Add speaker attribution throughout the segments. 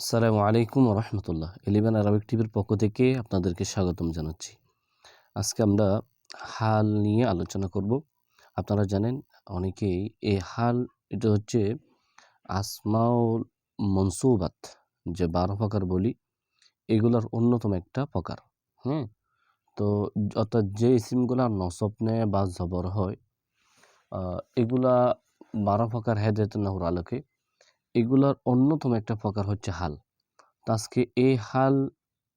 Speaker 1: আসসালামু আলাইকুম রহমতুল্লাহ eleven Arabic টিভির পক্ষ থেকে আপনাদেরকে স্বাগতম জানাচ্ছি। আজকে আমরা হাল নিয়ে আলোচনা করব। আপনারা জানেন, অনেকেই এই হাল, এটা হচ্ছে আসমাউল মনসুবাত, যে বারো প্রকার বলি, এগুলার অন্যতম একটা প্রকার হ্যাঁ তো অর্থাৎ যে ইসিমগুলা নসব নেয় বা জবর হয় এগুলা বারো প্রকার হেদায়ত নাহুর আলোকে এগুলার অন্যতম একটা প্রকার হচ্ছে হাল। তো আজকে এই হাল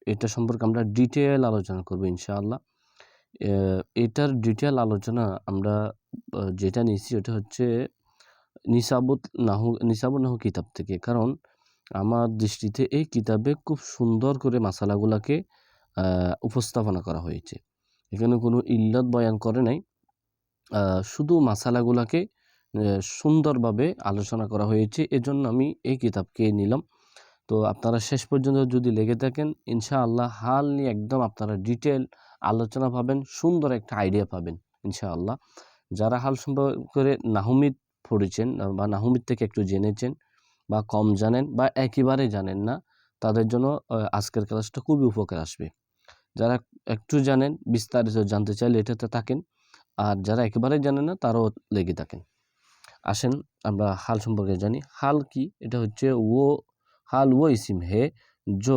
Speaker 1: এটা সম্পর্কে আমরা ডিটেল আলোচনা করব ইনশাআল্লাহ। এটার ডিটেল আলোচনা আমরা যেটা নিয়েছি ওটা হচ্ছে নিসাবুত নাহু নিসাবুত নাহু কিতাব থেকে। কারণ আমার দৃষ্টিতে এই কিতাবে খুব সুন্দর করে মাসালাগুলাকে উপস্থাপনা করা হয়েছে। এখানে কোনো ইল্লত বয়ান করে নাই। শুধু মাসালাগুলাকে আহ, সুন্দরভাবে আলোচনা করা হয়েছে। এজন্য আমি এই কিতাবকে নিলাম। তো আপনারা শেষ পর্যন্ত যদি লেগে থাকেন, ইনশাআল্লাহ হাল নিয়ে একদম আপনারা ডিটেল আলোচনা পাবেন, সুন্দর একটা আইডিয়া পাবেন, ইনশাআল্লাহ। যারা হাল সম্পর্কে নাহমিদ পড়েছেন বা নাহমিদ থেকে একটু জেনেছেন বা কম জানেন বা একেবারে জানেন না, তাদের জন্য আজকের ক্লাসটা খুবই উপকার আসবে। যারা একটু জানেন, বিস্তারিত জানতে চাইলে এটাতে থাকেন, আর যারা একেবারে জানেন না, তারাও লেগে থাকেন। আসেন আমরা হাল সম্পর্কে জানি হাল কি এটা হচ্ছে ও हाल वो इस्म है जो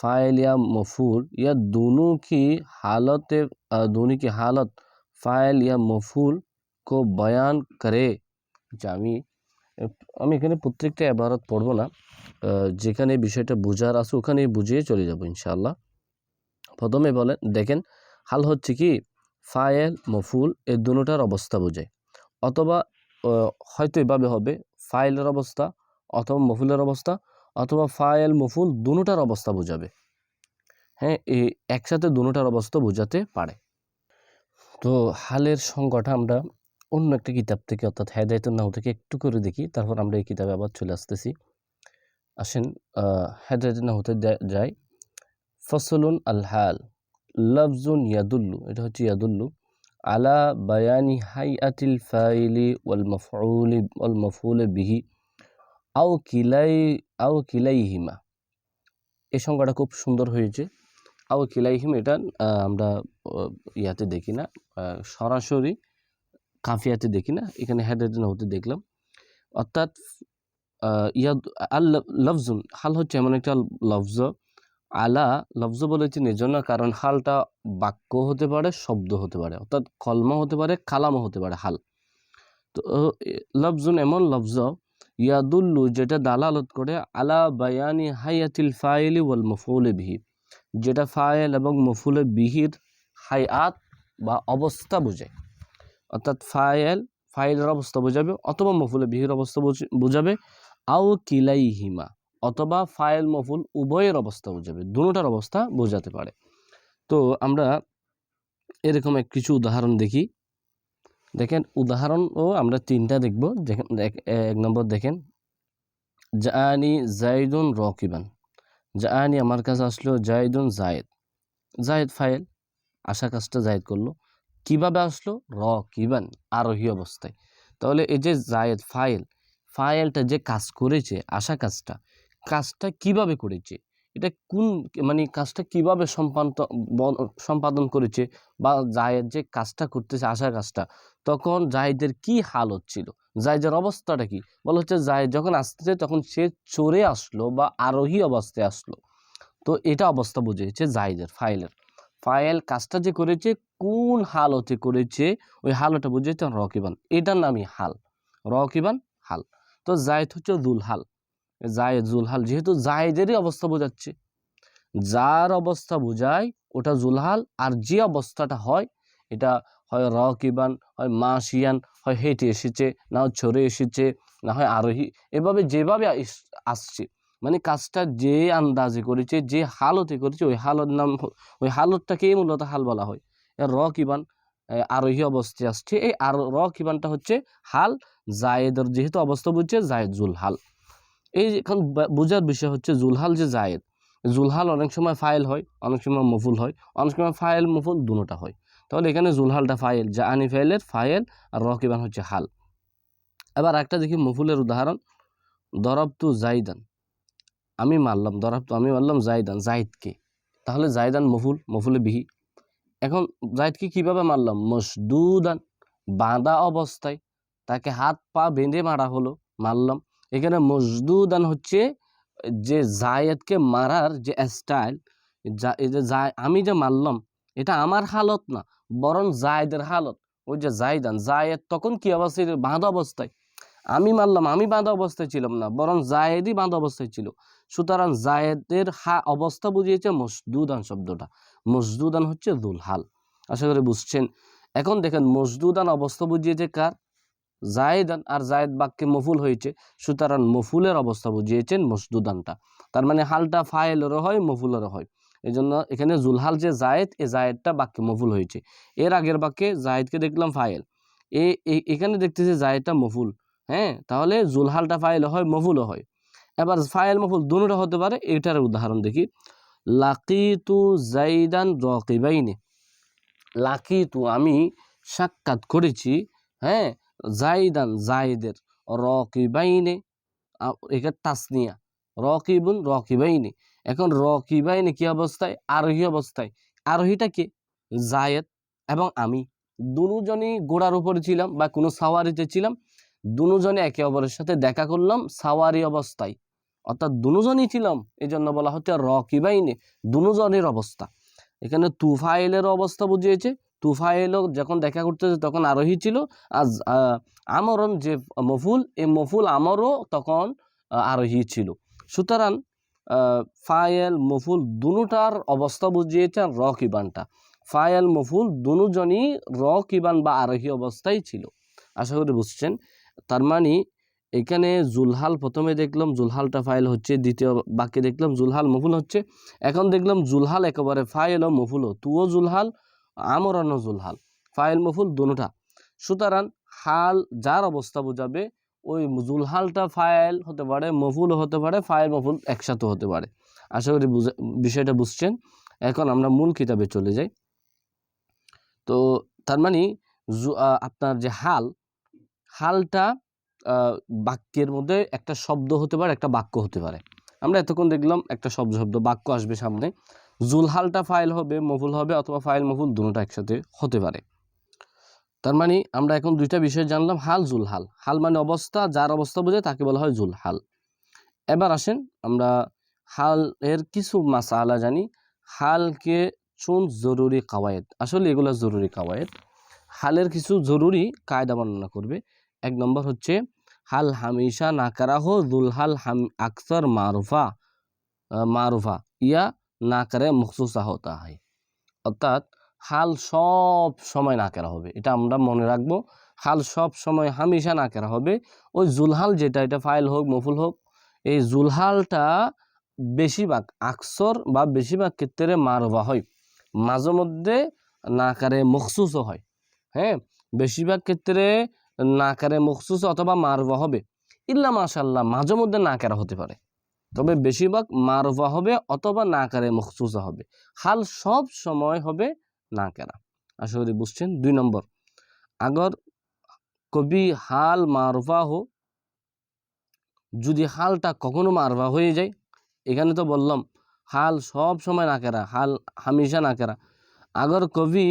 Speaker 1: फ़ाइल या मफूल या दोनों की हालत अ, दोनों की हालत फ़ाइल या मफूल को बयान करे যে আমি আমি এখানে প্রত্যেকটা এবারত পড়বো না আহ, যেখানে বিষয়টা বোঝার আছে ওখানে বুঝিয়ে চলে যাব ইনশাআল্লাহ প্রথমে বলেন দেখেন হাল হচ্ছে কি ফায়েল মফুল এই দুটার অবস্থা বোঝায় অথবা আহ, হয়তো এভাবে হবে। ফাইলের অবস্থা অথবা মফুলের অবস্থা অথবা ফাইল, মফুল দুটার অবস্থা বোঝাবে। হ্যাঁ এই একসাথে দুটার অবস্থা বোঝাতে পারে। তো হালের সংজ্ঞাটা আমরা অন্য একটা কিতাব থেকে অর্থাৎ হেদায়তুল নাহু থেকে একটু করে দেখি, তারপর আমরা এই কিতাবে আবার চলে আসতেছি। আসেন হেদায়তুল নাহুতে যা- যাই। ফসলুন আল হাল, লফজুন ইয়াদুল্লু, এটা হচ্ছে ইয়াদুল্লু। আলা বায়ানি হাইয়াতিল ফাইলি ওয়াল মফউলি ওয়াল মফউলি বিহি আও কিলাই আও কিলাইহিমা এই সংখ্যাটা খুব সুন্দর হয়েছে। আও কিলাই কিলাইহিম এটা আমরা ইয়াতে দেখি না সরাসরি কাফিয়াতে দেখি না, এখানে হেডেদিন হতে দেখলাম। অর্থাৎ ইয়াদ আল লফজুন হাল হচ্ছে এমন একটা লফজ আলা লফজ বলেছি নিজন্য, কারণ হালটা বাক্য হতে পারে, শব্দ হতে পারে, অর্থাৎ কলমা হতে পারে, কালামও হতে পারে হাল। তো লফজুন এমন লফজ, ইয়াদুল্লু যেটা দালালত করে, আলা বায়ানি হায়াতিল ফাইলি ওয়াল মফুলে বিহি, যেটা ফাইল এবং মফুলে বিহির হায়াত বা অবস্থা বোঝায়। অর্থাৎ ফাইল, ফাইলের অবস্থা বোঝাবে অথবা মফুলে বিহির অবস্থা বুঝ- বোঝাবে, আও কিলাইহিমা অথবা ফাইল মফুল উভয়ের অবস্থা বোঝাবে দুটার অবস্থা বোঝাতে পারে। তো আমরা এরকম এক কিছু উদাহরণ দেখি। দেখেন উদাহরণও আমরা তিনটা দেখব। দেখেন এক- নম্বর দেখেন। জাআনি জাইদুন রকিবান। জাআনি আমার কাছে আসলো জাইদুন জায়েদ। জায়েদ ফাইল, আশা কাজটা জায়েদ করল। কীভাবে আসলো? রকিবান, আরোহী অবস্থায়। তাহলে এই যে জায়েদ ফাইল, ফাইলটা যে কাজ করেছে, আশা কাজটা কাজটা কীভাবে করেছে? এটা কোন মানে কাজটা কীভাবে সম্পাদন সম্পাদন করেছে? বা জায়েদ যে কাজটা করতেছে, আশা কাজটা, তখন জায়েদের কি হাল হচ্ছিল? জায়েদের অবস্থাটা কি? বলা হচ্ছে জায়েদ যখন আসতেছে, তখন সে চড়ে আসলো বা আরোহী অবস্থায় আসলো। তো এটা অবস্থা বুঝেছে জায়েদের ফাইলের ফাইল কাজটা যে করেছে, কোন হাল হালতে করেছে, ওই হাল হালটা বুঝেছে রকিবান। এটার নামই হাল। রকিবান হাল। তো জায়েদ হচ্ছে জুল হাল জায়েদ জুল হাল যেহেতু জায়েদেরই অবস্থা বোঝাচ্ছে। যার অবস্থা বোঝায় ওটা জুলহাল আর যে অবস্থাটা হয় এটা হয় রকিবান হয় মাসিয়ান হয় হেঁটে এসেছে না হয় ছড়ে এসেছে না হয় আরোহী এভাবে যেভাবে আস- আসছে মানে কাজটা যে আন্দাজে করেছে যে হালতে করেছে ওই হালত নাম ওই হালতটাকেই মূলত হাল বলা হয়। এর রকিবান এ, আরোহী অবস্থায় আসছে এই আর রকিবানটা হচ্ছে হাল জায়েদের যেহেতু অবস্থা বুঝছে জায়েদ জুল হাল এই এখন বোঝার বিষয় হচ্ছে জুলহাল যে জায়েদ, জুলহাল অনেক সময় ফাইল হয়, অনেক সময় মফুল হয়, অনেক সময় ফাইল মফুল দুটোটা হয়। তাহলে এখানে জুলহালটা ফাইল যা আনি ফাইলের ফাইল আর রকিবান হচ্ছে হাল। এবার একটা দেখি মফুলের উদাহরণ, দরবতু জাইদান, আমি মারলাম ধরা তো আমি মারলাম জাইদান জায়দকে তাহলে জায়দান মফুল, মফুলে বিহি। এখন জায়দকে কীভাবে মারলাম? মসদুদান বাঁধা অবস্থায়, তাকে হাত পা বেঁধে মারা হলো, মারলাম। এখানে মজদুদান হচ্ছে যে জায়েদকে মারার যে স্টাইল যা আমি যে মারলাম, এটা আমার হালত না, বরং জায়দের হালত। ওই যে জায়দান, জায়েদ তখন কি অবস্থায়? বাঁধা অবস্থায়। আমি মারলাম, আমি বাঁধা অবস্থায় ছিলাম না, বরং জায়েদই বাঁধা অবস্থায় ছিল। সুতরাং জায়েদের হা, অবস্থা বুঝিয়েছে মজদুদান শব্দটা। মসদুদান হচ্ছে দুলহাল। আশা করি বুঝছেন। এখন দেখেন, মজদুদান অবস্থা বুঝিয়েছে কার? জায়েদান আর জায়েদ বাক্যে মফুল হয়েছে। সুতরাং মফুলের অবস্থা বুঝিয়েছেন মসদুদানটা। তার মানে হালটা ফাইলেরও হয় মফুলেরও হয়। এই জন্য এখানে জুলহাল যে জায়েদ, এ জায়েদটা বাক্যে মফুল হয়েছে। এর আগের বাক্যে জায়েদকে দেখলাম ফায়েল। এ এখানে দেখতেছি জায়েদটা মফুল। হ্যাঁ তাহলে জুলহালটা ফাইল হয়, মফুলও হয়। এবার ফায়েল, মফুল দুটোটা হতে পারে, এটার উদাহরণ দেখি। লাকিতু জাইদান রকিবাইনে। লাকিতু আমি সাক্ষাৎ করেছি হ্যাঁ জাইদান জাইদের রকিবাইনে এখানে তাসনিয়া, রকিবুন রকিবাইনে। এখন রকিবাইনে কি অবস্থায়? আরোহী অবস্থায়। আরোহীটা কে? জায়েদ এবং আমি। দুজনই গোড়ার উপরে ছিলাম বা কোনো সাওয়ারিতে ছিলাম। দুজনে একে অপরের সাথে দেখা করলাম, সাওয়ারি অবস্থায়। অর্থাৎ দুজনই ছিলাম এই জন্য বলা হচ্ছে রকিবাইনে, দুজনের অবস্থা। এখানে তুফাইলের অবস্থা বুঝিয়েছে। তুফাইলও যখন দেখা করতেছে তখন আরোহী ছিল। আর আমরন যে মফুল এই মফুল আমরও তখন আরোহী ছিল। সুতরাং ফায়েল, মফুল দুটার অবস্থা বুঝিয়েছে আর র কিবানটা ফায়েল, মফুল দুজনই র কিবান বা আরোহী অবস্থায় ছিল। আশা করি বুঝছেন? তার মানে এখানে জুলহাল প্রথমে দেখলাম, জুলহালটা ফাইল হচ্ছে, দ্বিতীয় বাক্যে দেখলাম, জুলহাল, মফুল হচ্ছে। এখন দেখলাম, জুলহাল একেবারে ফাইল ও মফুলও তুও জুলহাল আমরানো জুলহাল ফাইল মফুল দুটা। সুতরাং হাল যার অবস্থা বোঝাবে, ওই জুলহালটা ফাইল হতে পারে মফুলও হতে পারে, ফাইল মফুল একসাথে হতে পারে। আশা করি বিষয়টা বুঝছেন? এখন আমরা মূল কিতাবে চলে যাই। তো তার মানে আপনার যে হাল, হালটা বাক্যের মধ্যে একটা শব্দ হতে পারে, একটা বাক্য হতে পারে। আমরা এতক্ষণ দেখলাম একটা শব্দ শব্দ, বাক্য আসবে সামনে। জুলহালটা ফাইল হবে, মফুল হবে অথবা ফাইল, মফুল দুটোটা একসাথে হতে পারে। তার মানে আমরা এখন দুইটা বিষয় জানলাম, হাল, জুলহাল। হাল মানে অবস্থা, যার অবস্থা বোঝে তাকে বলা হয় জুলহাল। এবার আসেন আমরা হাল এর কিছু মাসালা জানি। হালকে চুন জরুরি কাওয়ায়েদ। আসলে এগুলো জরুরি কাওয়ায়েদ। হালের কিছু জরুরি কায়দা বর্ণনা করবে। এক নম্বর হচ্ছে, হাল হামেশা নাকারা হো দুলহাল হাম আকসর মারুফা মারুফা। ইয়া নাকারে মখসুসা হতা হয়। অর্থাৎ হাল সব সময় না নাকেরা হবে। এটা আমরা মনে রাখব, হাল সব সময় হামেশা না নাকেরা হবে। ওই জুলহাল যেটা, এটা ফাইল হোক, মফুল হোক, এই জুলহালটা বেশিরভাগ আকসর বা বেশিরভাগ ক্ষেত্রে মারবা হয়। মাঝে মধ্যে নাকারে মখসুসও হয়। হ্যাঁ? বেশিরভাগ ক্ষেত্রে নাকারে মখসুস অথবা মারবা হবে। ইল্লা মাশাল্লাহ মাঝে মধ্যে না নাকারা হতে পারে। তবে বেশিরভাগ মারবা হবে অথবা নাকারে মখসুসা হবে। হাল সব সময় হবে নাকারা আশা করি বুঝছেন? দুই নম্বর, আগর কবি হাল মারফা হো, যদি হালটা কখনো মারফা হয়ে যায়, এখানে তো বললাম, হাল সব সময় নাকেরা হাল হামেশা নাকেরা আগর কবি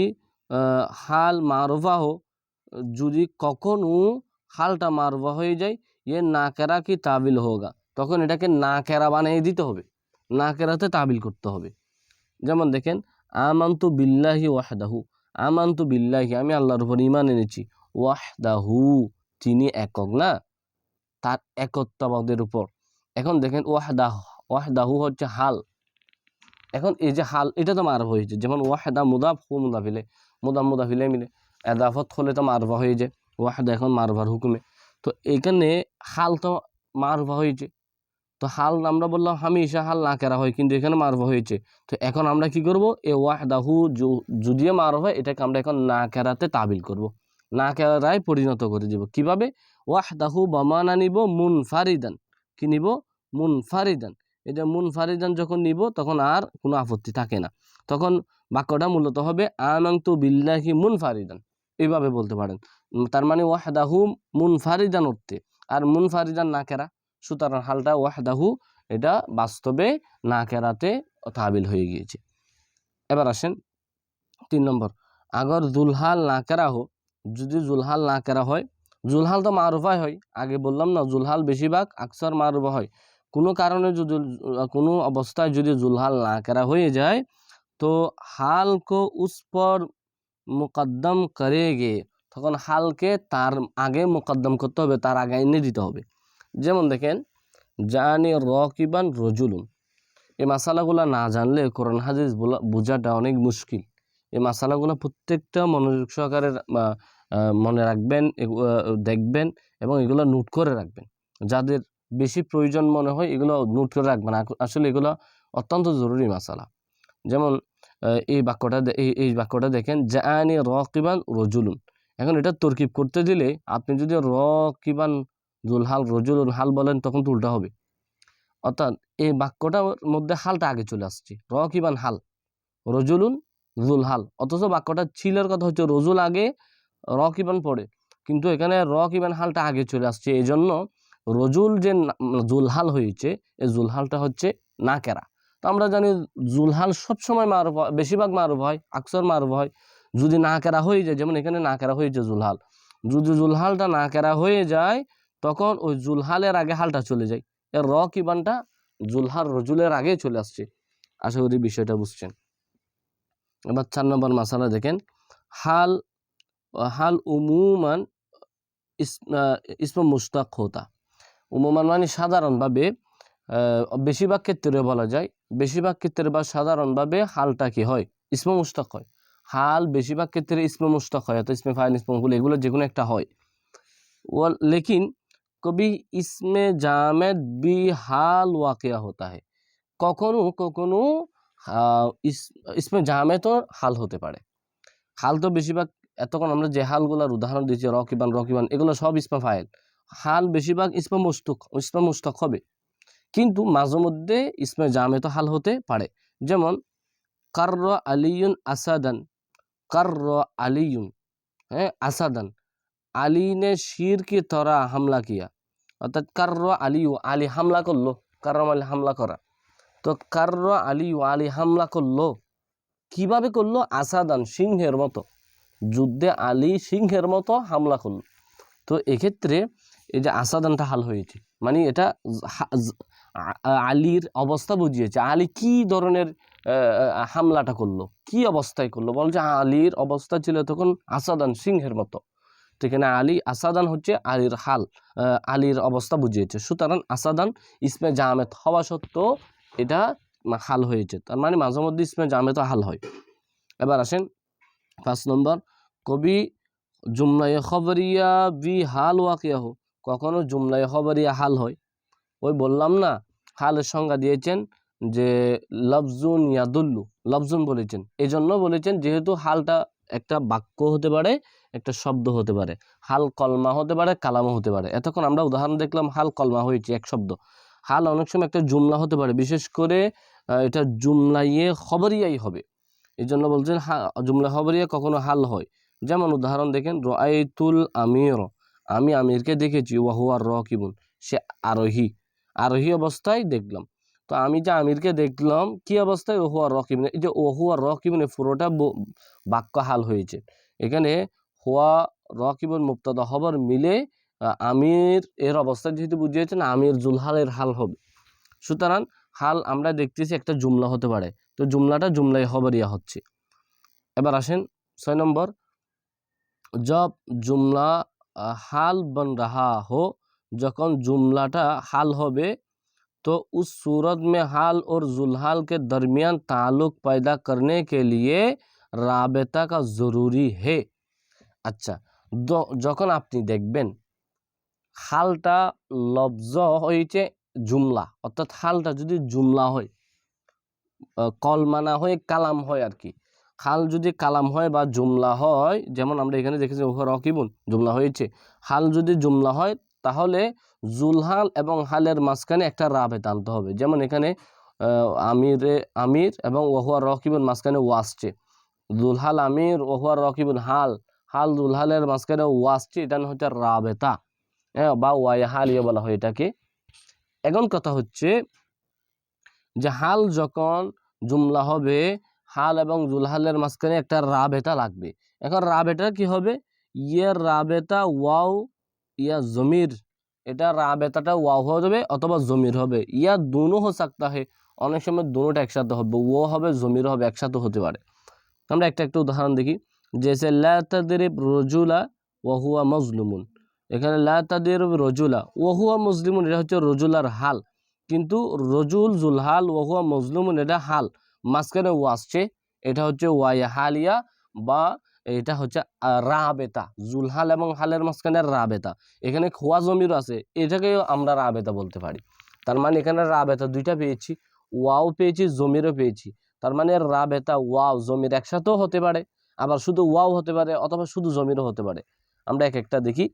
Speaker 1: হাল মারফা হো, যদি কখনো হালটা মারফা হয়ে যায় ইয়ে নাকেরা কি তাবিল হোগা? তখন এটাকে না কেরা বানিয়ে দিতে হবে। না কেরাতে তাবিল করতে হবে। যেমন দেখেন, আমান্তু বিল্লাহি ওয়াহদাহু। আমান্তু বিল্লাহি, আমি আল্লাহর উপর ইমান এনেছি। ওয়াহদাহু তিনি একক না, তার একত্ববাদের উপর। এখন দেখেন, ওয়াহদাহ, ওয়াহদাহু হচ্ছে হাল। এখন এই যে হাল, এটা তো মারভ হয়েছে। যেমন ওয়াহেদা মুদাফ, হু মুদাফিলে, মুদাফ, মুদাফিলে মিলে এদাফত হলে তো মারভা হয়ে যায়। ওয়াহেদা এখন মারভার হুকুমে। তো এখানে হাল তো মারভা হয়েছে। তো হাল আমরা বললাম হামেশা হাল না কেরা হয়, কিন্তু এখানে মারভা হয়েছে। তো এখন আমরা কি করব? এ ওয়াহদাহু যু- যদিও মারভ হয়, এটাকে আমরা এখন না কেরাতে তাবিল করব। না কেরায় পরিণত করে দিব। কীভাবে? ওয়াহদাহু বামানা নিব মুনফারিদান। কি নিব? মুন মুনফারিদান এটা মুনফারিদান যখন নিব, তখন আর কোনো আপত্তি থাকে না। তখন বাক্যটা মূলত হবে আমাংতু বিল্লাহি মুনফারিদান। এইভাবে বলতে পারেন। তার মানে ওয়াহদাহু মুনফারিদান অর্থে। আর মুনফারিদান না কেরা? সুতরাং হালটা ওয়াহদাহু, এটা বাস্তবে না কেরাতে তাবিল হয়ে গিয়েছে। এবার আসেন তিন নম্বর, আগর জুলহাল না কেরা হো যদি জুলহাল না কেরা হয়, জুলহাল তো মারুফাই হয়, আগে বললাম না জুলহাল বেশিরভাগ আকসার মারুফা হয়। কোনো কারণে যদি, কোনো অবস্থায় যদি জুলহাল না করা হয়ে যায়, তো হাল কো উস পর মুকদ্দম করেগে, তখন হালকে তার আগে মুকদ্দম করতে হবে, তার আগে এনে দিতে হবে। যেমন দেখেন, জানি রকিবান রজুলুন। এই মশালাগুলো না জানলে কোরআন হাদিস বোঝাটা অনেক মুশকিল। এই মশালাগুলো প্রত্যেকটা মনোযোগ সহকারে মনে রাখবেন দেখবেন এবং এগুলো নোট করে রাখবেন। যাদের বেশি প্রয়োজন মনে হয় এগুলো নোট করে রাখবেন। আসলে এগুলো অত্যন্ত জরুরি মশালা যেমন এই বাক্যটা এই বাক্যটা দেখেন, জানি রকিবান রজুলুন। এখন এটা তরকিব করতে দিলে আপনি যদি রকিবান জুলহাল রজুলুন হাল বলেন, তখন তো উল্টা হবে। অর্থাৎ এই বাক্যটার মধ্যে হালটা আগে চলে আসছে। রকিবান হাল, রজুলুন জুলহাল। অথচ বাক্যটা ছিলের কথা হচ্ছে রজুল আগে, রকিবান পড়ে কিন্তু এখানে রকিবান হালটা আগে চলে আসছে। এই জন্য রজুল যে জুলহাল হয়েছে, এই জুলহালটা হচ্ছে না কেরা তো আমরা জানি জুলহাল সবসময় মারুফ হয়, বেশিরভাগ মারুফ হয়, আকসর মারুফ হয়। যদি না কেরা হয়ে যায়, যেমন এখানে না কেরা হয়েছে জুলহাল। যদি জুলহালটা না কেরা হয়ে যায় তখন ওই জুলহালের আগে হালটা চলে যায়। এর র কিবানটা জুলহার রজুলের আগে চলে আসছে। আশা করি বিষয়টা বুঝছেন। এবার চার নম্বর মাসালা দেখেন। হাল হাল উমুমান ইসম মুস্তাক হোতা। উমুমান মানে সাধারণভাবে বেশিরভাগ ক্ষেত্রে বলা যায়, বেশিরভাগ ক্ষেত্রে বা সাধারণভাবে হালটা কি হয়? ইসম মুস্তাক হয়। হাল বেশিরভাগ ক্ষেত্রে ইসম মুস্তাক হয়, অর্থাৎ ইসমে ফাইল, ইসমে এগুলো যে কোনো একটা হয়। ওয়াল, লেকিন কবি ইসমে জামেদ বি হাল ওয়াকিয়া হতা है কখনো কখনো আহ, ইস- ইসমে জামেতও হাল হতে পারে হাল তো বেশিরভাগ এতক্ষণ আমরা যে হালগুলোর উদাহরণ দিয়েছি রকিবান রকিবান এগুলো সব ইসমা ফাইল হাল বেশিরভাগ ইসমা মুস্তুক ইসমা মুস্তাক হবে কিন্তু মাঝে মধ্যে ইসমে জামেতো হাল হতে পারে যেমন কার্র আলিউন আসাদান কার্র আলিউন হ্যাঁ আসাদান আলী ने शीर की तरह हमला किया অর্থাৎ কার্র আলিউ আলী হামলা করল কার্র আলী হামলা করা। তো কার্র আলিউ আলী হামলা করল, কীভাবে করল? আসাদান সিংহের মতো, যুদ্ধে আলী সিংহের মতো হামলা করল। তো এক্ষেত্রে এই যে আসাদানটা হাল হয়েছে মানে এটা আলীর অবস্থা বুঝিয়েছে। আলী কি ধরনের হামলাটা করল? কি অবস্থায় করল? বলছে আলীর অবস্থা ছিল তখন আসাদান সিংহের মতো। তো এখানে আলী, আসাদান হচ্ছে আলীর হাল আলীর অবস্থা বুঝিয়েছে। সুতরাং আসাদান ইসমে জামেত হওয়া সত্ত্বেও এটা হাল হয়েছে। তার মানে মাঝে মধ্যে ইসমে জামেত হাল হয়। এবার আসেন পাঁচ নম্বর, কবি জুমলায় খবরিয়া বি হাল ওয়াকিয়া হো কখনো জুমলায় খবরিয়া হাল হয়? ওই বললাম না, হালের সংজ্ঞা দিয়েছেন যে লফজুন ইয়াদুল্লু, লফজুন বলেছেন। এই জন্য বলেছেন যেহেতু হালটা একটা বাক্য হতে পারে একটা শব্দ হতে পারে। হাল কলমা হতে পারে, কালামও হতে পারে। এতক্ষণ আমরা উদাহরণ দেখলাম, হাল কলমা হয়েছে এক শব্দ। হাল অনেক সময় একটা জুমলা হতে পারে, বিশেষ করে এটা জুমলাইয়ে খবরিয়াই হবে। এই জন্য বলছেন, হা, জুমলা খবরিয়া কখনো হাল হয়। যেমন উদাহরণ দেখেন, রাআইতুল আমির, আমি আমিরকে দেখেছি ওয়াহুয়ার রকিবুন, সে আরোহী। আরোহী অবস্থায় দেখলাম। তো আমি যে আমিরকে দেখলাম, কি অবস্থায়? ওহুয়ার রকিবুন। এই যে ওহুয়ার রকিবুনে পুরোটা বাক্য হাল হয়েছে। এখানে হুয়া রকিবুন মুক্তাদা খবর মিলে আহ, আমির এর অবস্থা যেহেতু বুঝিয়েছেন আমির জুলহালের হাল হবে সুতরাং হাল আমরা দেখতেছি একটা জুমলা হতে পারে তো জুমলাটা জুমলাই খবরিয়া হচ্ছে এবার আসেন ছয় নম্বর जब जुमला अ, हाल बन रहा हो যখন জুমলাটা হাল হবে तो उस सूरत में हाल और जुलहाल के दरमियान ताल्लुक पैदा करने के लिए রাবেতা का ज़रूरी है আচ্ছা যখন আপনি দেখবেন হালটা লব্জ হয়েছে জুমলা অর্থাৎ হালটা যদি জুমলা হয় আহ, কলমা হয়ে কালাম হয় আর কি হাল যদি কালাম হয় বা জুমলা হয় যেমন আমরা এখানে দেখেছি রকিবুন জুমলা হয়েছে। হাল যদি জুমলা হয় তাহলে জুলহাল এবং হালের মাঝখানে একটা রাবে টানতে হবে। যেমন এখানে আমিরে আমির এবং ওহুয়া রকিবুন মাঝখানে ও আসছে জুলহাল আমির ওহুয়া রকিবুন হাল হাল দুলহালের মাঝখানে ও আসছে এটা হচ্ছে রাবেতা। হ্যাঁ বা ওয়াই হাল ইয়ে বলা হয় এটাকে। এখন কথা হচ্ছে যে হাল যখন জুমলা হবে, হাল এবং জুলহালের মাঝখানে একটা রাবেতা লাগবে। এখন রাবেটা কি হবে? ইয়ে রাবেতা ওয়াও, ইয়া জমির। এটা রাবেতাটা ওয়াও হয়ে যাবে অথবা জমির হবে। ইয়া দুনো হো সাকতা হে অনেক সময় দুটোটা একসাথে হবে। ও হবে, জমির হবে, একসাথে হতে পারে। আমরা একটা একটা উদাহরণ দেখি। জেসে লাতাদিরিব রজুলা ওয়াহুয়া মজলুমুন। এখানে লাতাদিরিব রজুলা ওয়াহুয়া মজলুমুন, এটা হচ্ছে রজুলার হাল। কিন্তু রজুল, জুলহাল ওয়াহুয়া মজলুমুন, এটা হাল। মাঝখানে ও আসছে, এটা হচ্ছে ওয়াইয়া হালিয়া বা এটা হচ্ছে রাবেতা। জুলহাল এবং হালের মাঝখানে রাবেতা। এখানে খোয়া জমির আছে, এটাকেও আমরা রাবেতা বলতে পারি। তার মানে এখানে রাবেতা দুইটা পেয়েছি, ওয়াও পেয়েছি, জমিরও পেয়েছি। তার মানে রাবেতা, ওয়াও, জমির একসাথেও হতে পারে। আবার শুধু ওয়াও হতে পারে অথবা শুধু জমিরও হতে পারে। আমরা এক একটা দেখি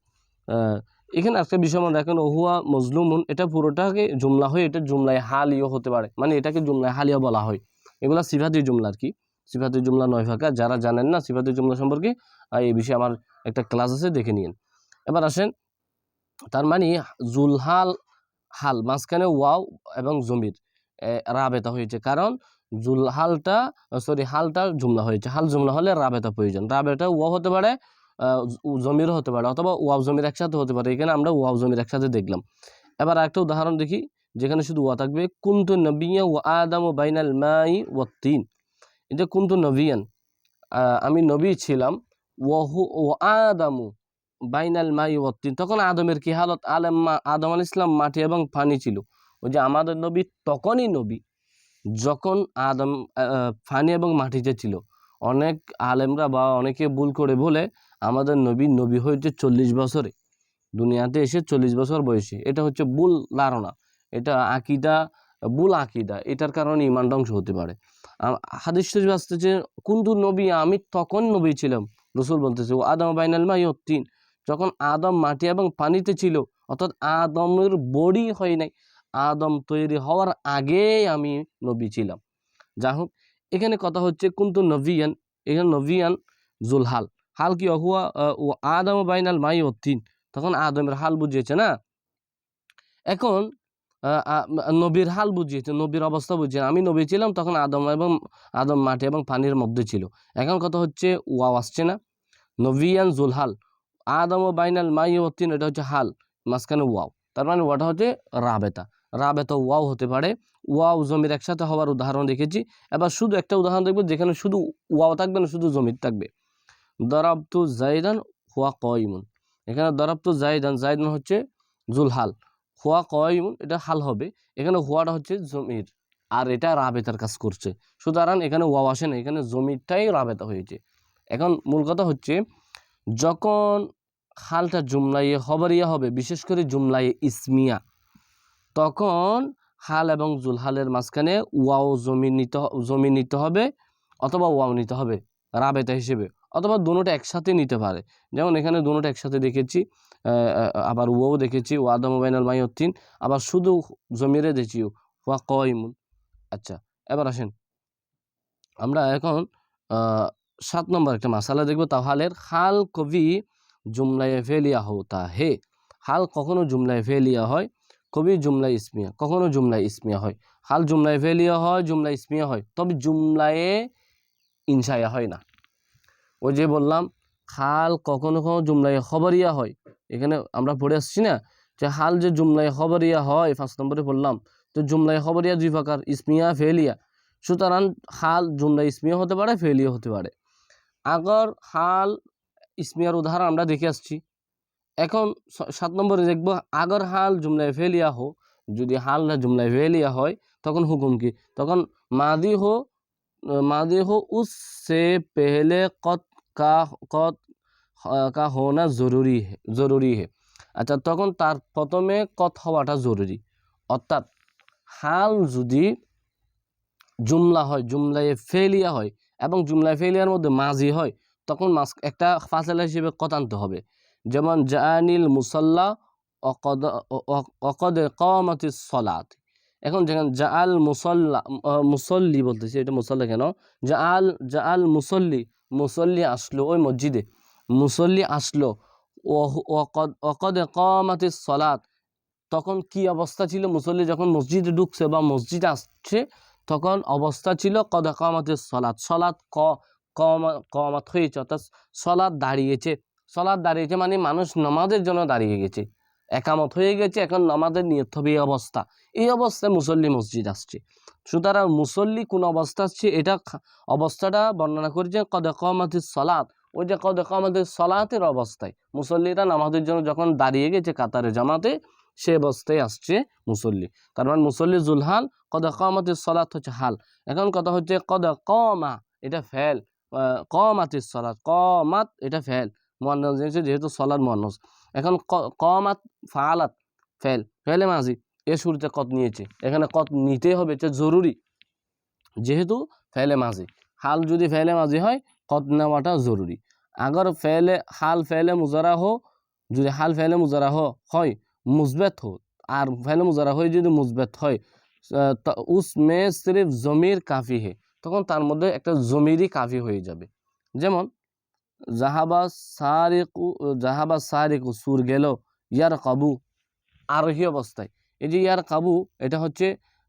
Speaker 1: এখানে একটা বিষয় মনে রাখেন ওহুয়া মজলুমুন, এটা পুরোটাকে জুমলা হয়, এটা জুমলায় হালিও হতে পারে। মানে এটাকে জুমলায় হালিয়া বলা হয়। এগুলা সিফাতি জুমলা আর কি। সিফাতি জুমলা নয় ফাঁকা। যারা জানেন না সিফাতি জুমলা সম্পর্কে এই বিষয়ে আমার একটা ক্লাস আছে, দেখে নিন এবার আসেন, তার মানে জুলহাল, হাল, মাঝখানে ওয়াও এবং জমির রাবেতা হয়েছে। কারণ জুলহালটা সরি হালটা জুমলা হয়েছে। হাল জুমলা হলে রাবেতা প্রয়োজন। রাবেতা ও হতে পারে আহ, জ- জমিরও হতে পারে অথবা ওয়াও জমির একসাথে হতে পারে। এখানে আমরা ওয়াও জমির একসাথে দেখলাম। এবার একটা উদাহরণ দেখি যেখানে শুধু ওয়া থাকবে কুন্তু নবিয়া ও আদাম ও বাইনাল মাই ও তিন। যে কুন্তু নবিয়ান আমি নবী ছিলাম ওহু ও আদামু বাইনাল মাই ও তিন। তখন আদমের কি হালত? আলম আদম আল ইসলাম মাটি এবং পানি ছিল। ওই যে আমাদের নবী তখনই নবী। যখন আদম ফানি এবং মাটিতে ছিল, অনেক আলেমরা বা অনেকে ভুল করে বলে আমাদের নবী নবী হয়েছে চল্লিশ বছরে। দুনিয়াতে এসে চল্লিশ বছর বয়সে। এটা হচ্ছে ভুল ধারণা। এটা আকিদা, ভুল আকিদা। এটার কারণে ইমান ধ্বংস হতে পারে। হাদিস শরীফ আসতেছে, কিন্তু নবী, আমি তখন নবী ছিলাম। রসুল বলতেছে ও আদম বাইনাল মা তিন যখন আদম মাটি এবং পানিতে ছিল, অর্থাৎ আদমের বডি হয় নাই আদম তৈরি হওয়ার আগেই আমি নবী ছিলাম। যা হোক এখানে কথা হচ্ছে কিন্তু নভিয়ান এখানে নভিয়ান জুলহাল। হাল কি হুয়া আহ, ও আদম বাইনাল মাই ও তখন আদমের হাল বুঝিয়েছে না? এখন নবীর হাল বুঝিয়েছে নবীর অবস্থা বুঝিয়ে আমি নবী ছিলাম তখন আদম এবং আদম মাটি এবং পানির মধ্যে ছিল। এখন কথা হচ্ছে ওয়াও আসছে না? নভিয়ান জুলহাল। আদম বাইনাল মাই ও এটা হচ্ছে হাল মাঝখানে ওয়াও। তার মানে ওয়াটা হচ্ছে রাবেতা। রাবেতা ওয়াও হতে পারে। ওয়াও জমির একসাথে হওয়ার উদাহরণ দেখেছি। এবার শুধু একটা উদাহরণ দেখব যেখানে শুধু ওয়াও থাকবে না, শুধু জমির থাকবে। দরাবতু জাইদান, হুয়া কয়মুন। এখানে দরাবতু জাইদান জাইদান হচ্ছে জুলহাল। হুয়া কয়মুন, এটা হাল হবে। এখানে হুয়াটা হচ্ছে জমির। আর এটা রাবেতার কাজ করছে। সুতরাং এখানে ওয়াও আসে না, এখানে জমিরটাই রাবেতা হয়েছে। এখন মূল কথা হচ্ছে, যখন হালটা জুমলাইয়ে খবরিয়া হবে, বিশেষ করে জুমলাইয়ে ইসমিয়া তখন হাল এবং জুলহালের মাঝখানে ওয়াও জমি নিতে হ- জমি নিতে হবে অথবা ওয়াও নিতে হবে, রাবেতা হিসেবে, অথবা দুটোটা একসাথে নিতে পারে। যেমন এখানে দুটোটা একসাথে দেখেছি আবার ওয়াও দেখেছি ওয়াদা মোবাইনাল মাইয়ত্তিন আবার শুধু জমিরে দেখছি, ওয়া কয়মুন। আচ্ছা এবার আসেন। আমরা এখন সাত নম্বর একটা মাসালা দেখব তাহলের হাল কবি জুমলায় ফেলিয়া হোতা হে। হাল কখনো জুমলায় ফেলিয়া হয় কবি জুমলায় ইসমিয়া। কখনো জুমলায় ইসমিয়া হয়। হাল জুমলায় ফেলিয়া হয় জুমলায় ইসমিয়া হয়। তবে জুমলায় ইনসাইয়া হয় না। ওই যে বললাম হাল কখনো কখনো জুমলায় খবরিয়া হয়। এখানে আমরা পড়ে আসছি না যে হাল যে জুমলায় খবরিয়া হয়, ফার্স্ট নম্বরে বললাম তো জুমলায় খবরিয়া দুই প্রকার, ইসমিয়া ফেলিয়া সুতরাং হাল জুমলা ইসমিয়া হতে পারে ফেলিয়া হতে পারে। আগর হাল ইসমিয়ার উদাহরণ আমরা দেখে আসছি। এখন স- সাত নম্বরে দেখব আগর হাল জুমলায় ফেলিয়া হো যদি হাল না জুমলায় ফেলিয়া হয় তখন হুকুম কি তখন মাদি হো मादी हो उससे पहले कत का কত কা হোনা জরুরি হে জরুরি হে আচ্ছা তখন তার প্রথমে কত হওয়াটা জরুরি অর্থাৎ হাল যদি জুমলা হয় জুমলায় ফেলিয়া হয় এবং জুমলায় ফেলিয়ার মধ্যে মাঝি হয় তখন মাস একটা ফাসেলা হিসেবে কত আনতে হবে যেমন জানিল মুসল্লা অকদ অকদ কমাতি সলাত। এখন যেখানে জাআল মুসল্লা মুসল্লি বলতেছি, এটা মুসল্লা কেন? জাআল জাআল মুসল্লি মুসল্লি আসলো ওই মসজিদে। মুসল্লি আসলো অকদ কমাতি সলাত। তখন কি অবস্থা ছিল? মুসল্লি যখন মসজিদে ঢুকছে বা মসজিদে আসছে, তখন অবস্থা ছিল কদ কামাতের সলাৎ সলাৎ ক কমা- কমাত হয়েছে, অর্থাৎ সলাৎ দাঁড়িয়েছে। সলাৎ দাঁড়িয়েছে মানে মানুষ নামাজের জন্য দাঁড়িয়ে গেছে। একামত হয়ে গেছে, এখন নামাজের নিয়ত অবস্থা। এই অবস্থায় মুসল্লি মসজিদ আসছে। সুতরাং মুসল্লি কোন অবস্থা আসছে, এটা অবস্থাটা বর্ণনা করেছে কদ কামাতের সলাৎ। ওই যে কদ কামাতের সলাতের অবস্থায় মুসল্লিরা নামাজের জন্য যখন দাঁড়িয়ে গেছে কাতারে, জামাতে, সে অবস্থায় আসছে মুসল্লি। তার মানে মুসল্লি জুলহাল, কদ কামাতের সলাৎ হচ্ছে হাল। এখন কথা হচ্ছে কদ কমা এটা ফেল। কমাতির সলাৎ কমাত এটা ফেল। মোয়ান্নাস জিনিস যেহেতু সলাৎ মোয়ান্নাস এখন কমাত ফালাত ফেল, ফেলে মাঝি, এ শুরুতে কত নিয়েছে? এখানে কত নিতে হবে, এটা জরুরি। যেহেতু ফেলে মাঝি, হাল যদি ফেলে মাঝি হয়, কত নেওয়াটা জরুরি। আগর ফেলে, হাল ফেলে মুজারা হো যদি হাল ফেলে মুজারা হো হয় মুসবেত হো। আর ফেলে মুজারা হয় যদি মুসবেত হয় উস মে সিরিফ জমির কাফি হে, তখন তার মধ্যে একটা জমিরই কাফি হয়ে যাবে। যেমন জাহাবা সারিকু জাহাবা সারিকু সুর গেল ইয়ার কাবু আরোহী অবস্থায়। এই যে ইয়ার কাবু এটা হচ্ছে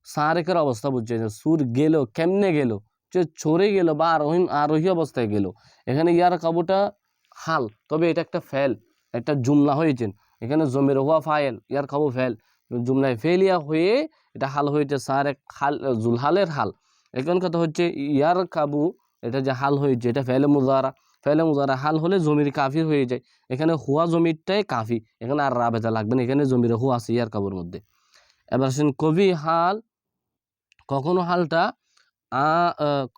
Speaker 1: সারেকের অবস্থা বুঝছে যে সুর গেল, কেমনে গেল? যে চড়ে গেল বা আরোহী আরোহী অবস্থায় গেল। এখানে ইয়ার কাবুটা হাল, তবে এটা একটা ফেল, একটা জুমলা হয়েছেন। এখানে জমির হুয়া ফায়েল ইয়ার কাবু ফেল। জুমলায় ফেলিয়া হয়ে এটা হাল হয়েছে, সারেক হাল, জুলহালের হাল। এখন কথা হচ্ছে ইয়ার কাবু এটা যে হাল হয়েছে, এটা ফেলে মুজারা ফেলে মুজারা হাল হলে জমির কাফি হয়ে যায়। এখানে হুয়া জমিরটাই কাফি, এখানে আর রাবেতা লাগবে না, এখানে জমির হুয়া আছে ইয়ার কাবুর মধ্যে। এবার আসেন কবি হাল, কখনো হালটা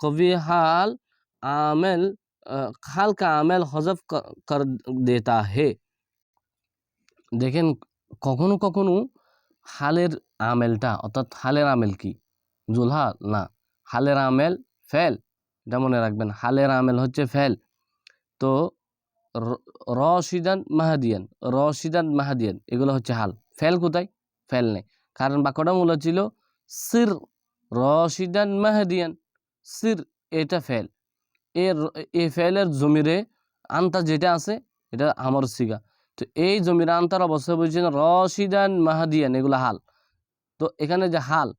Speaker 1: কবি হাল আমেল হাল কা আমেল হজফ কর দেতা হে। দেখেন কখনো কখনো হালের আমেলটা, অর্থাৎ হালের আমেল কি? জুলহা না। হালের আমেল ফেল। এটা মনে রাখবেন, হালের আমেল হচ্ছে ফেল। তো রশিদান মাহাদিয়ান রশিদান মাহাদিয়ান, এগুলো হচ্ছে হাল। ফেল কোথায়? ফেল নেই। কারণ বাক্যটা মূল ছিল, সির, রশিদান মাহাদিয়ান, সির, এটা ফেল। এর এ ফেলের জমিরে আন্তা যেটা আছে, এটা আমর সিগা। তো এই জমির আন্তার অবস্থায় বলছেন রশিদান মাহাদিয়ান, এগুলো হাল। তো এখানে যে হাল,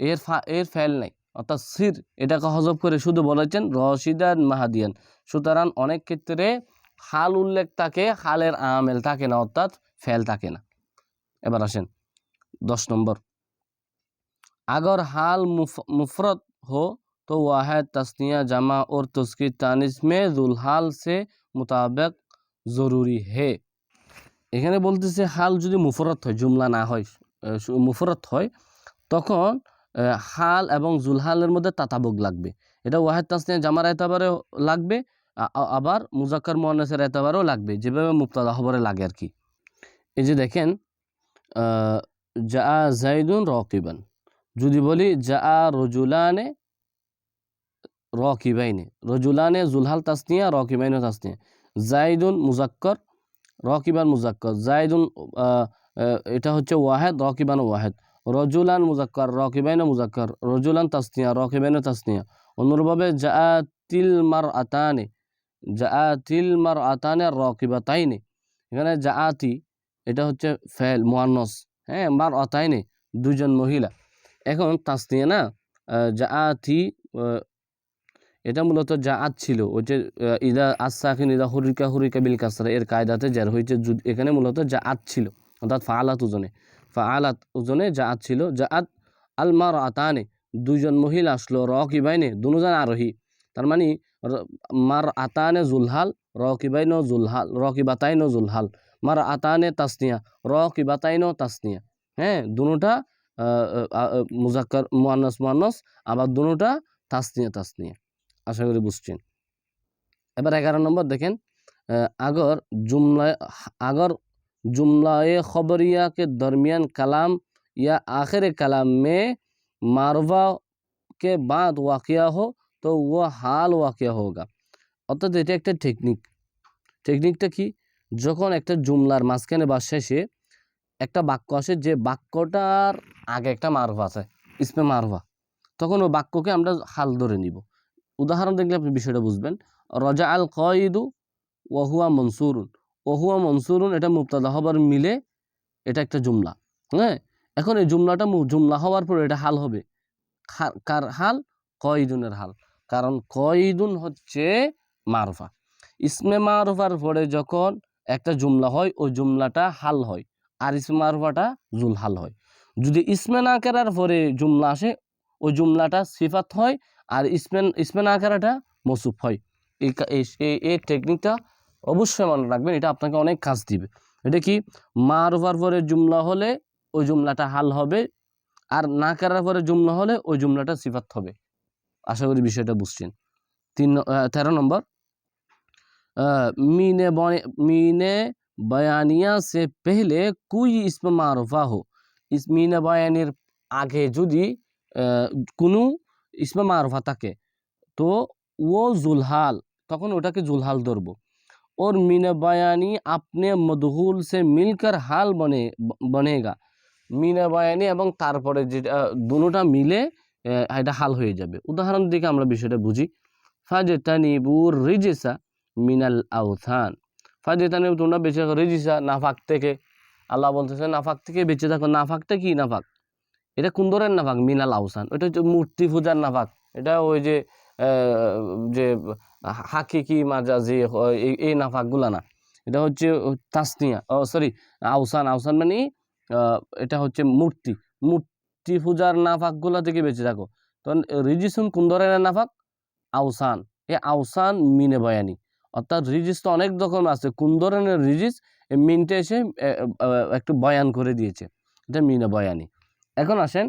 Speaker 1: এর ফা, এর ফেল নেই। অর্থাৎ সির এটাকে হজব করে শুধু বলেছেন রশিদান মাহাদিয়ান সুতরাং অনেক ক্ষেত্রে হাল উল্লেখ থাকে হালের আমেল থাকে না অর্থাৎ ফেল থাকে না এবার আসেন दस नंबर अगर हाल मुफ, मुफरत हो तो वाहिद तस्निया जमा और तस्की तानिस में जुलहाल से मुताबिक জরুরি হে এখানে বলতেছে হাল যদি মুফরত হয় জুমলা না হয় আহ, সু- মুফরত হয় তখন আহ, হাল এবং জুলহালের মধ্যে তাতাবুক লাগবে। এটা ওয়াহেদ তাসনিয়া জামার এতাবারে লাগবে আবার মুজাক্কার মোয়ান্নাসের এতাবারেও লাগবে, যেভাবে মুক্তাদা খবরে লাগে আর কি। এই যে দেখেন যা জাইদুন রকিবান। যদি বলি যা রজুলানে রকিবাইনে, রজুলানে জুলহাল তাসনিয়া রকিবাইনে তাসনিয়া। জাইদুন মুজাক্কর, রকিবান মুজাক্কর। জাইদুন এটা হচ্ছে ওয়াহেদ, রকিবান ওয়াহেদ। রজুলান মুজাক্কর রকিবাইন মুজাক্কর রজুলান তাসনিয়া রকিবাইন তাসনিয়া। অনুরূপভাবে যা তিল মার আতানে যা তিল মার আতানে রকিবাতাইনে। এখানে জাআতি এটা হচ্ছে ফেল মোয়ান্নস। হ্যাঁ মার অতাইনে দুজন মহিলা। এখন তাসনিয়া না আহ, জাআতি এটা মূলত জাআত ছিল। ওই যে ইদা আসাকিন ইদা হুরিকা হুরিকা বিল কাসরা এর কায়দাতে যার হয়েছে এখানে মূলত জাআত ছিল। অর্থাৎ ফাআলাত ওজনে ফাআলাত ওজনে জাআত ছিল জাআত আল মার আতানে দুজন মহিলা আসলো রকিবাইনে দুজন আরোহী। তার মানে মার আতানে জুলহাল রকিবাইন জুলহাল রকিবাতাইন জুলহাল। মার আতানে তাসনিয়া রকিবাতাইন তাসনিয়া। হ্যাঁ দুটা মুজাক্কার মুয়ান্নাস মুয়ান্নাস আবার দুটা তাসনিয়া তাসনিয়া। আশা করি বুঝছেন। এবার এগারো নম্বর দেখেন আহ, আগর जुमला अगर जुमलाए खबरिया के दरमियान कलाम या आखिर कलाम में मारवा के बाद वाक़या हो তো ও হাল ওয়াকিয়া হোগা অর্থাৎ এটা একটা টেকনিক টেকনিকটা কি যখন একটা জুমলার মাঝখানে বা শেষে একটা বাক্য আসে যে বাক্যটার আগে একটা মারভা আছে ইসমে মারভা তখন ওই বাক্যকে আমরা হাল ধরে নিব উদাহরণ দেখলে আপনি বিষয়টা বুঝবেন রজা আল কয়েদু ওহুয়া মনসুরুন ওহুয়া মনসুরুন, এটা মুক্তাদা হবার মিলে এটা একটা জুমলা হ্যাঁ? এখন এই জুমলাটা জুমলা হওয়ার পর এটা হাল হবে। কার হাল? কয়দুনের হাল। কারণ কয়দুন হচ্ছে মারফা। ইসমে মারফার পরে যখন একটা জুমলা হয়, ওই জুমলাটা হাল হয়। আর ইসমে মারফাটা জুল হাল হয়। যদি ইসমে না কেরার পরে জুমলা আসে, ওই জুমলাটা সিফাত হয়, আর ইসমে ইসমে না কেরাটা মসুফ হয়। এই- এই টেকনিকটা অবশ্যই মনে রাখবেন, এটা আপনাকে অনেক কাজ দিবে। এটা কি? মারুফার পরে জুমলা হলে ওই জুমলাটা হাল হবে, আর না করার পরে জুমলা হলে ওই জুমলাটা সিফাত হবে। আশা করি বিষয়টা বুঝছেন। তিন তেরো নম্বর। মিনে मीने बयानिया से पहले कोई इसम मारुफा হো। ইস, মিনে বয়ানির আগে যদি কোনো ইসমা মারফা থাকে, তো ও জুলহাল, তখন ওটাকে জুলহাল ধরবো। और मीने बयानी अपने मदहुल से मिलकर हाल बने ब- बनेगा মিনা বয়ানি এবং তারপরে যেটা দুটোটা মিলে আহ, এটা হাল হয়ে যাবে উদাহরণ দিকে আমরা বিষয়টা বুঝি ফাজেতানিবুর রিজিসা মিনাল আউথান ফাজেতানিবু তোমরা বেঁচে থাকো রিজিসা নাফাক থেকে আল্লাহ বলতেছে নাফাক থেকে বেঁচে থাকো নাফাকটা কি নাফাক এটা কোন ধরনের নাফাক মিনাল আউসান ওটা হচ্ছে মূর্তি পূজার নাফাক এটা ওই যে আহ, যে হাকিকি, মাজাজি এই নাফাকগুলা না। এটা হচ্ছে তাসনিয়া, ও সরি আউসান আউসান মানে এটা হচ্ছে মূর্তি। মূর্তি পূজার নাফাকগুলা থেকে বেঁচে থাকো। তখন রিজিসুন কোন ধরনের নাফাক? আউসান এ আউসান মিনে বয়ানি অর্থাৎ রিজিস তো অনেক রকম আছে। কোন ধরনের রিজিস? মিনটা এসে একটু বয়ান করে দিয়েছে। এটা মিনে বয়ানি এখন আসেন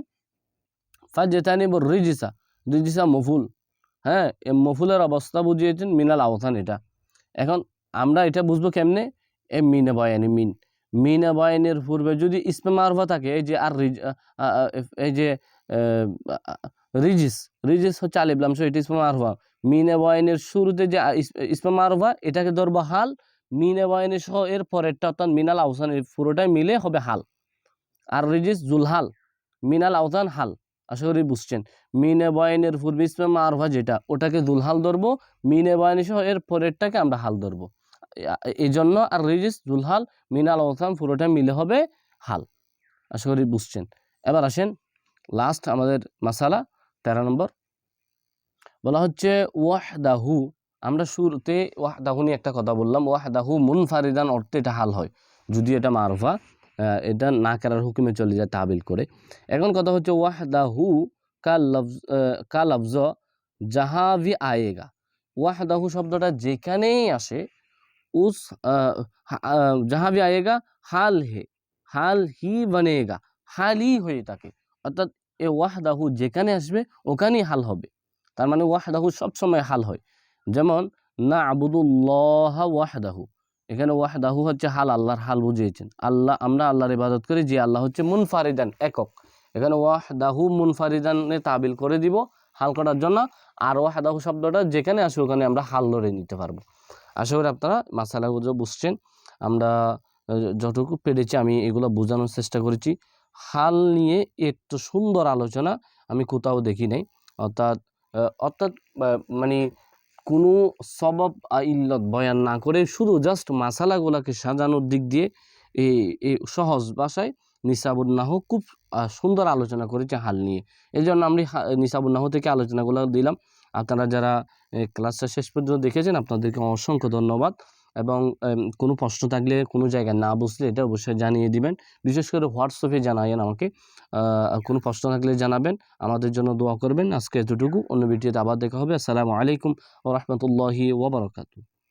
Speaker 1: ফাজেতানিব রিজিসা। রিজিসা মফুল। হ্যাঁ মফুলের অবস্থা বুঝিয়েছেন মিনাল আওথান এটা। এখন আমরা এটা বুঝব কেমনে? এ মিনে বয়ানি, মিন। মিনে বয়ানের পূর্বে যদি ইসমে মারফা থাকে, এই যে আর এই যে রিজিস রিজিস হচ্ছে আলিবলাম সো এটা ইসমে মারফা। মিনে বয়ানের শুরুতে যে ইসমে মারফা, এটাকে ধরবো হাল। মিনে বয়ানের সহ এর পরেরটা অর্থাৎ মিনাল আওসান পুরোটাই মিলে হবে হাল। আর রিজিস জুলহাল, মিনাল আওতান হাল। আশা করি বুঝছেন। মিনে বয়ানের পূর্বে ইসমে মারফা যেটা, ওটাকে দুলহাল ধরবো, মিনে বয়ানি সহ এর পরেরটাকে আমরা হাল ধরবো। এই জন্য আর রিজিস জুলহাল মিনাল আওতান পুরোটা মিলে হবে হাল। আশা করি বুঝছেন। এবার আসেন লাস্ট আমাদের মাসালা, তেরো নম্বর। বলা হচ্ছে, ওয়াহদাহু, আমরা শুরুতে ওয়াহদাহু নিয়ে একটা কথা বললাম, ওয়াহদাহু মুনফারিদান অর্থে এটা হাল হয়, যদি এটা মারফা। এটা না করার হুকুমে চলে যায় তাবিল করে। এখন কথা হচ্ছে ওয়াহদাহু কা লফজ কা লফজ জাহাভি আয়েগা। ওয়াহদাহু শব্দটা যেখানেই আসে, উস হা- জাহাভি আয়েগা, হাল হে, হাল হি বনেগা, হালই হয়ে থাকে। অর্থাৎ এ ওয়াহদাহু যেখানে আসবে, ওখানেই হাল হবে। তার মানে ওয়াহদাহু সবসময় হাল হয়। যেমন না আবুদুল্লাহ ওয়াহদাহু। এখানে ওয়াহদাহু হচ্ছে হাল, আল্লাহর হাল বুঝিয়েছেন। আল্লাহ, আমরা আল্লাহর ইবাদত করি, যে আল্লাহ হচ্ছে মুনফারিদান, একক। এখানে ওয়াহদাহু মুনফারিদানে তাবিল করে দিব, হাল করার জন্য, আর ওয়াহদাহু শব্দটা যেখানে আসে ওখানে আমরা হাল ধরে নিতে পারব। আশা করি আপনারা মাসালাগুলো বুঝছেন। আমরা যতটুকু পেরেছি আমি এগুলো বোঝানোর চেষ্টা করেছি। হাল নিয়ে একটু সুন্দর আলোচনা আমি কোথাও দেখি নাই। অর্থাৎ অর্থাৎ মানে কোনো সবব ইল্লত বয়ান না করে শুধু জাস্ট মাসালাগুলোকে সাজানোর দিক দিয়ে এই সহজ ভাষায় নিসাবুন্নাহ খুব সুন্দর আলোচনা করেছে হাল নিয়ে। এই জন্য আমি নিসাবুন্নাহ থেকে আলোচনাগুলো দিলাম। আপনারা যারা ক্লাসটা শেষ পর্যন্ত দেখেছেন, আপনাদেরকে অসংখ্য ধন্যবাদ। এবং কোনো প্রশ্ন থাকলে, কোনো জায়গায় না বসলে এটা অবশ্যই জানিয়ে দিবেন। বিশেষ করে হোয়াটসঅ্যাপে জানাইয়েন আমাকে। কোনো প্রশ্ন থাকলে জানাবেন। আমাদের জন্য দোয়া করবেন। আজকে এতটুকু। অন্য ভিডিওতে আবার দেখা হবে। আসসালামু আলাইকুম ও রহমতুল্লাহি ওবরাকাতু